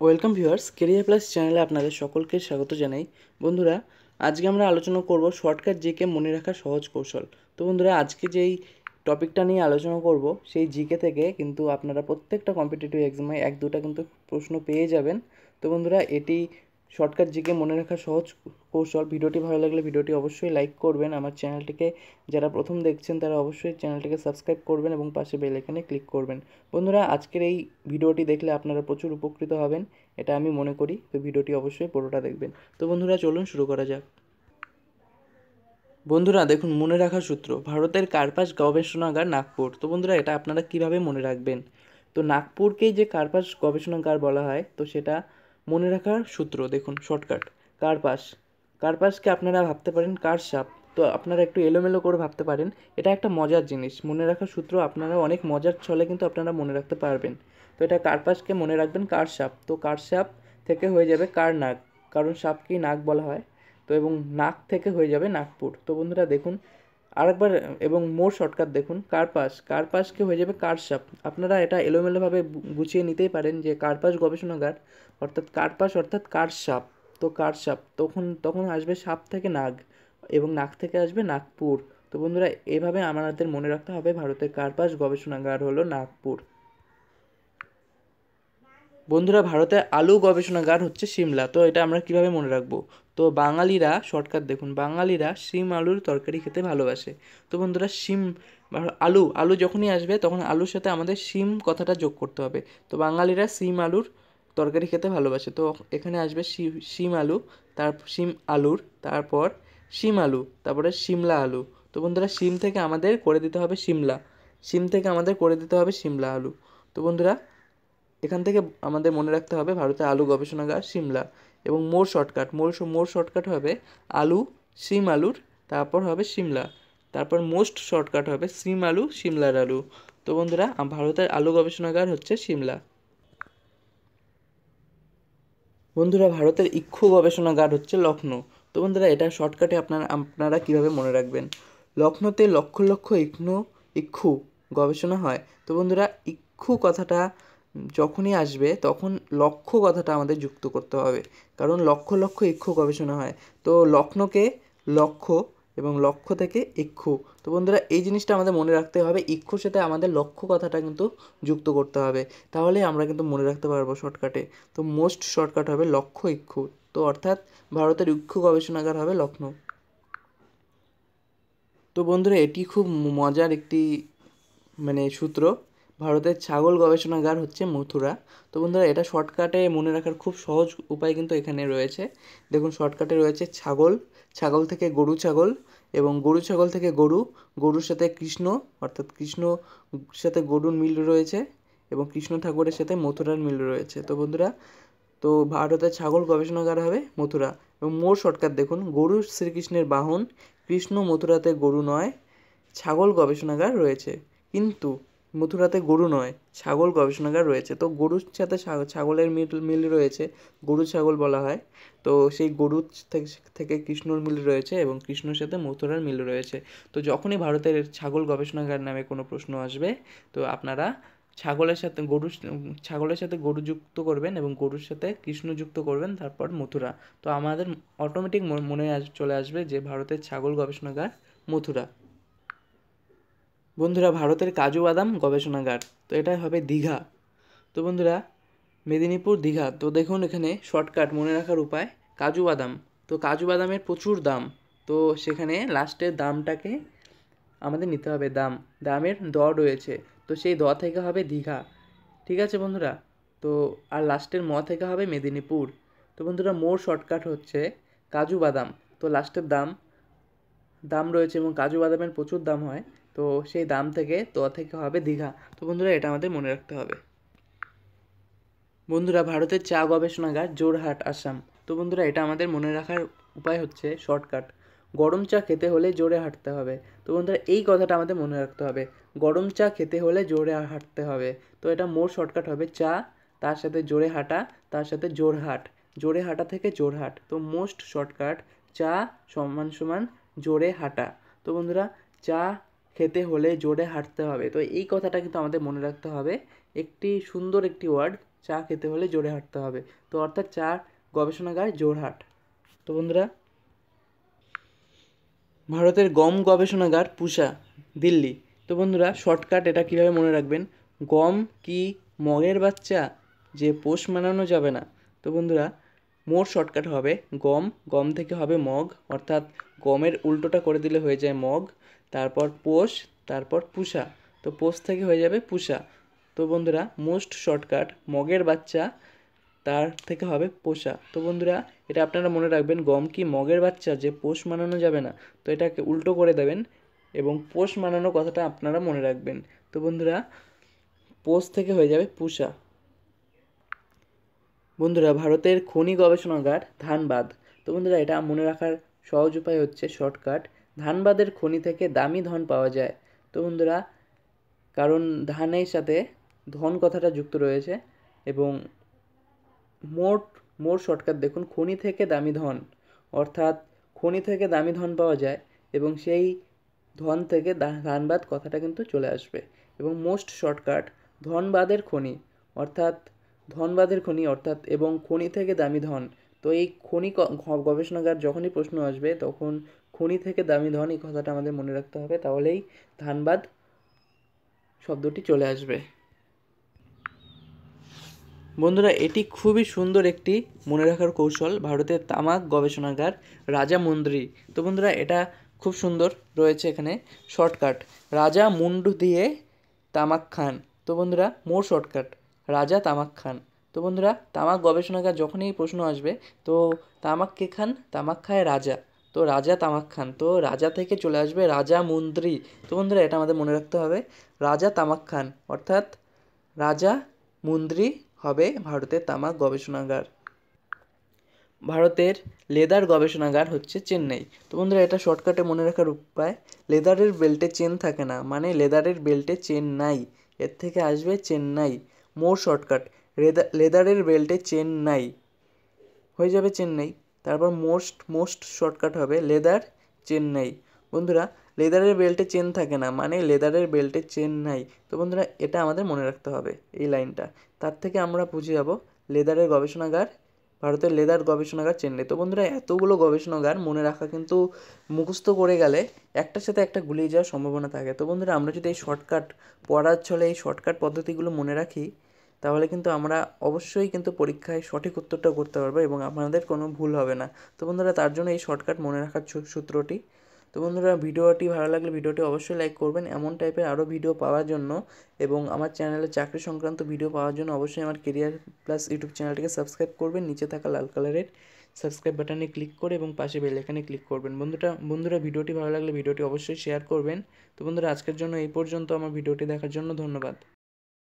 Welcome viewers career plus চ্যানেলে আপনাদের সকলকে স্বাগত জানাই। বন্ধুরা, আজকে আমরা আলোচনা করব শর্টকাট জিকে মনে রাখা সহজ কৌশল। তো বন্ধুরা, আজকে যেই টপিকটা নিয়ে আলোচনা করব, সেই জিকে থেকে কিন্তু আপনারা প্রত্যেকটা কম্পিটিটিভ এক্সামে এক দুটা কিন্তু প্রশ্ন পেয়ে যাবেন। তো বন্ধুরা, এটি শর্টকাট জিকে মনে রাখা সহজ কৌশল। ভিডিওটি ভালো লাগলে ভিডিওটি অবশ্যই লাইক করবেন। আমার চ্যানেলটিকে যারা প্রথম দেখছেন, তারা অবশ্যই চ্যানেলটিকে সাবস্ক্রাইব করবেন এবং পাশে বেল আইকনে ক্লিক করবেন। বন্ধুরা, আজকের এই ভিডিওটি দেখলে আপনারা প্রচুর উপকৃত হবেন, এটা আমি মনে করি। তো ভিডিওটি অবশ্যই পুরোটা দেখবেন। তো বন্ধুরা, চলুন শুরু করা যাক। বন্ধুরা, দেখুন, মনে রাখার সূত্র। ভারতের কার্পাস গবেষণাগার নাগপুর। তো বন্ধুরা, এটা আপনারা কীভাবে মনে রাখবেন? তো নাগপুরকেই যে কার্পাস গবেষণাগার বলা হয়, তো সেটা মনে রাখার সূত্র, দেখুন শর্টকাট কার্পাস। কার্পাসকে আপনারা ভাবতে পারেন কার সাপ। তো আপনারা একটু এলোমেলো করে ভাবতে পারেন, এটা একটা মজার জিনিস। মনে রাখার সূত্র, আপনারা অনেক মজার ছলে কিন্তু আপনারা মনে রাখতে পারবেন। তো এটা কার্পাসকে মনে রাখবেন কার সাপ। তো কার সাপ থেকে হয়ে যাবে কার নাক। কারণ সাপকেই নাক বলা হয়। তো এবং নাক থেকে হয়ে যাবে নাগপুর। তো বন্ধুরা, দেখুন আরেকবার, এবং মোর শর্টকাট দেখুন, কার্পাস। কার্পাসকে হয়ে যাবে? কারসাপ। আপনারা এটা এলোমেলোভাবে গুছিয়ে নিতেই পারেন যে কার্পাস গবেষণাগার, অর্থাৎ কার্পাস অর্থাৎ কারসাপ। তো কারসাপ, তখন তখন আসবে সাপ থেকে নাগ, এবং নাক থেকে আসবে নাগপুর। তো বন্ধুরা, এভাবে আমাদের মনে রাখতে হবে, ভারতের কার্পাস গবেষণাগার হলো নাগপুর। বন্ধুরা ভারতের আলু গবেষণাগার হচ্ছে সিমলা। তো এটা আমরা কীভাবে মনে রাখব? তো বাঙালিরা, শর্টকাট দেখুন, বাঙালিরা শিম আলুর তরকারি খেতে ভালোবাসে। তো বন্ধুরা শিম আলু আলু যখনই আসবে, তখন আলুর সাথে আমাদের শিম কথাটা যোগ করতে হবে। তো বাঙালিরা শিম আলুর তরকারি খেতে ভালোবাসে। তো এখানে আসবে শিম আলু, তার শিম আলুর, তারপর শিম আলু, তারপরে শিমলা আলু। তো বন্ধুরা শিম থেকে আমাদের করে দিতে হবে শিমলা শিম থেকে আমাদের করে দিতে হবে শিমলা আলু। তো বন্ধুরা এখান থেকে আমাদের মনে রাখতে হবে ভারতের আলু গবেষণাগার সিমলা এবং মোর শর্টকাট। মোর মোর শর্টকাট হবে আলু, সিম আলুর, তারপর হবে সিমলা। তারপর মোস্ট শর্টকাট হবে সিম আলু, সিমলার আলু। তো বন্ধুরা ভারতের আলু গবেষণাগার হচ্ছে সিমলা। বন্ধুরা, ভারতের ইক্ষু গবেষণাগার হচ্ছে লখনৌ তো বন্ধুরা এটা শর্টকাটে আপনারা আপনারা কীভাবে মনে রাখবেন? লখনৌতে লক্ষ লক্ষ ইক্ষু ইক্ষু গবেষণা হয়। তো বন্ধুরা, ইক্ষু কথাটা যখনই আসবে, তখন লক্ষ্য কথাটা আমাদের যুক্ত করতে হবে। কারণ লক্ষ লক্ষ ইক্ষু গবেষণা হয়। তো লক্ষ্ণকে লক্ষ্য এবং লক্ষ্য থেকে ইক্ষু। তো বন্ধুরা, এই জিনিসটা আমাদের মনে রাখতে হবে। ইক্ষুর সাথে আমাদের লক্ষ্য কথাটা কিন্তু যুক্ত করতে হবে। তাহলে আমরা কিন্তু মনে রাখতে পারব শর্টকাটে। তো মোস্ট শর্টকাট হবে লক্ষ্য, ইক্ষু। তো অর্থাৎ ভারতের ইক্ষু গবেষণাগার হবে লক্ষ্ণৌ। তো বন্ধুরা, এটি খুব মজার একটি মানে সূত্র। ভারতের ছাগল গবেষণাগার হচ্ছে মথুরা। তো বন্ধুরা, এটা শর্টকাটে মনে রাখার খুব সহজ উপায় কিন্তু এখানে রয়েছে। দেখুন, শর্টকাটে রয়েছে ছাগল ছাগল থেকে গরু ছাগল এবং গরু ছাগল থেকে গরু, গরুর সাথে কৃষ্ণ, অর্থাৎ কৃষ্ণ সাথে গরুর মিল রয়েছে এবং কৃষ্ণ ঠাকুরের সাথে মথুরার মিল রয়েছে। তো বন্ধুরা, তো ভারতের ছাগল গবেষণাগার হবে মথুরা। এবং মোর শর্টকাট দেখুন, গরু শ্রীকৃষ্ণের বাহন, কৃষ্ণ মথুরাতে গরু নয়, ছাগল গবেষণাগার রয়েছে। কিন্তু মথুরাতে গরু নয়, ছাগল গবেষণাগার রয়েছে। তো গরুর সাথে ছাগলের মিল মিল রয়েছে গরু ছাগল বলা হয়। তো সেই গরুর থেকে কৃষ্ণর মিল রয়েছে এবং কৃষ্ণর সাথে মথুরার মিল রয়েছে। তো যখনই ভারতের ছাগল গবেষণাগার নামে কোনো প্রশ্ন আসবে, তো আপনারা ছাগলের সাথে গরু, ছাগলের সাথে গরু যুক্ত করবেন এবং গরুর সাথে কৃষ্ণ যুক্ত করবেন, তারপর মথুরা। তো আমাদের অটোমেটিক মনে চলে আসবে যে ভারতের ছাগল গবেষণাগার মথুরা। বন্ধুরা, ভারতের কাজু বাদাম গবেষণাগার। তো এটা হবে দীঘা। তো বন্ধুরা, মেদিনীপুর দীঘা। তো দেখুন এখানে শর্টকাট মনে রাখার উপায়, কাজু বাদাম। তো কাজু বাদামের প্রচুর দাম। তো সেখানে লাস্টের দামটাকে আমাদের নিতে হবে, দাম। দামের দ রয়েছে। তো সেই দ থেকে হবে দীঘা। ঠিক আছে বন্ধুরা? তো আর লাস্টের ম থেকে হবে মেদিনীপুর। তো বন্ধুরা মোর শর্টকাট হচ্ছে কাজু বাদাম। তো লাস্টের দাম দাম রয়েছে এবং কাজু বাদামের প্রচুর দাম হয়। তো সেই দাম থেকে তো থেকে হবে দীঘা। তো বন্ধুরা, এটা আমাদের মনে রাখতে হবে। বন্ধুরা, ভারতের চা গবেষণাগার জোরহাট আসাম। তো বন্ধুরা, এটা আমাদের মনে রাখার উপায় হচ্ছে শর্টকাট। গরম চা খেতে হলে জোরে হাঁটতে হবে। তো বন্ধুরা, এই কথাটা আমাদের মনে রাখতে হবে। গরম চা খেতে হলে জোরে হাঁটতে হবে। তো এটা মোর শর্টকাট হবে চা, তার সাথে জোরে হাঁটা, তার সাথে জোরহাট জোরে হাঁটা থেকে জোরহাট তো মোস্ট শর্টকাট চা সমান সমান জোরে হাঁটা। তো বন্ধুরা, চা খেতে হলে জোরে হাঁটতে হবে। তো এই কথাটা কিন্তু আমাদের মনে রাখতে হবে। একটি সুন্দর একটি ওয়ার্ড চা খেতে হলে জোরে হাঁটতে হবে। তো অর্থাৎ চা গবেষণাগার জোরহাট তো বন্ধুরা, ভারতের গম গবেষণাগার পুষা, দিল্লি। তো বন্ধুরা শর্টকাট এটা কীভাবে মনে রাখবেন? গম কি মগের বাচ্চা যে পোষ মানানো যাবে না? তো বন্ধুরা মোর শর্টকাট হবে গম। গম থেকে হবে মগ। অর্থাৎ গমের উল্টোটা করে দিলে হয়ে যায় মগ। তারপর পোষ, তারপর পুষা। তো পোষ থেকে হয়ে যাবে পুষা। তো বন্ধুরা, মোস্ট শর্টকাট, মগের বাচ্চা, তার থেকে হবে পোষা। তো বন্ধুরা, এটা আপনারা মনে রাখবেন, গম কি মগের বাচ্চা, যে পোষ মানানো যাবে না। তো এটাকে উল্টো করে দেবেন এবং পোষ মানানো কথাটা আপনারা মনে রাখবেন। তো বন্ধুরা, পোষ থেকে হয়ে যাবে পুষা। বন্ধুরা, ভারতের খনি গবেষণাগার ধানবাদ। তো বন্ধুরা, এটা মনে রাখার সহজ উপায় হচ্ছে শর্টকাট। ধানবাদের খনি থেকে দামি ধন পাওয়া যায়। তো বন্ধুরা, কারণ ধানের সাথে ধন কথাটা যুক্ত রয়েছে এবং মোট মোট শর্টকাট দেখুন, খনি থেকে দামি ধন, অর্থাৎ খনি থেকে দামি ধন পাওয়া যায় এবং সেই ধন থেকে ধানবাদ কথাটা কিন্তু চলে আসবে। এবং মোস্ট শর্টকাট, ধনবাদের খনি, অর্থাৎ ধনবাদের খনি, অর্থাৎ এবং খনি থেকে দামি ধন। তো এই খনি গবেষণাগার যখনই প্রশ্ন আসবে, তখন খনি থেকে দামি ধন এই কথাটা আমাদের মনে রাখতে হবে, তাহলেই ধানবাদ শব্দটি চলে আসবে। বন্ধুরা, এটি খুবই সুন্দর একটি মনে রাখার কৌশল, ভারতের তামাক গবেষণাগার রাজা মন্দ্রি। তো বন্ধুরা, এটা খুব সুন্দর রয়েছে এখানে, শর্টকাট। রাজা মুন্ডু দিয়ে তামাক খান। তো বন্ধুরা, মোর শর্টকাট, রাজা তামাক খান। তো বন্ধুরা, তামাক গবেষণাগার যখনই প্রশ্ন আসবে, তো তামাক কে খান? তামাক খায় রাজা। তো রাজা তামাক খান। তো রাজা থেকে চলে আসবে রাজা মন্ত্রী। তো বন্ধুরা, এটা আমাদের মনে রাখতে হবে। রাজা তামাক খান, অর্থাৎ রাজা মন্ত্রী হবে ভারতের তামাক গবেষণাগার। ভারতের লেদার গবেষণাগার হচ্ছে চেন্নাই। তো বন্ধুরা, এটা শর্টকাটে মনে রাখার উপায়, লেদারের বেল্টে চেন থাকে না মানে লেদারের বেল্টে চেন নাই। এর থেকে আসবে চেন্নাই। মোর শর্টকাট লেদারের বেল্টে চেন নাই। হয়ে যাবে চেন্নাই। তারপর মোস্ট মোস্ট শর্টকাট হবে লেদার চেন্নাই। বন্ধুরা, লেদারের বেল্টে চেন থাকে না মানে লেদারের বেল্টে চেন নাই। তো বন্ধুরা, এটা আমাদের মনে রাখতে হবে এই লাইনটা। তার থেকে আমরা বুঝে যাব লেদারের গবেষণাগার, ভারতের লেদার গবেষণাগার চেন্নাই। তো বন্ধুরা, এতগুলো গবেষণাগার মনে রাখা কিন্তু মুখস্থ করে গেলে একটার সাথে একটা গুলিয়ে যাওয়ার সম্ভাবনা থাকে। তো বন্ধুরা, আমরা যদি এই শর্টকাট পড়ার ছলে এই শর্টকাট পদ্ধতিগুলো মনে রাখি তাহলে কিন্তু আমরা অবশ্যই কিন্তু পরীক্ষায় সঠিক উত্তরটা করতে পারব এবং আপনাদের কোনো ভুল হবে না। তো বন্ধুরা, তার জন্য এই শর্টকাট মনে রাখার সূত্রটি। তো বন্ধুরা, ভিডিওটি ভালো লাগলে ভিডিওটি অবশ্যই লাইক করবেন। এমন টাইপের আরও ভিডিও পাওয়ার জন্য এবং আমার চ্যানেলে চাকরি সংক্রান্ত ভিডিও পাওয়ার জন্য অবশ্যই আমার কেরিয়ার প্লাস ইউটিউব চ্যানেলটিকে সাবস্ক্রাইব করবেন। নিচে থাকা লাল কালারের সাবস্ক্রাইব বাটনে ক্লিক করে এবং পাশে বেল এখানে ক্লিক করবেন। বন্ধুরা বন্ধুরা, ভিডিওটি ভালো লাগলে ভিডিওটি অবশ্যই শেয়ার করবেন। তো বন্ধুরা, আজকের জন্য এই পর্যন্ত। আমার ভিডিওটি দেখার জন্য ধন্যবাদ।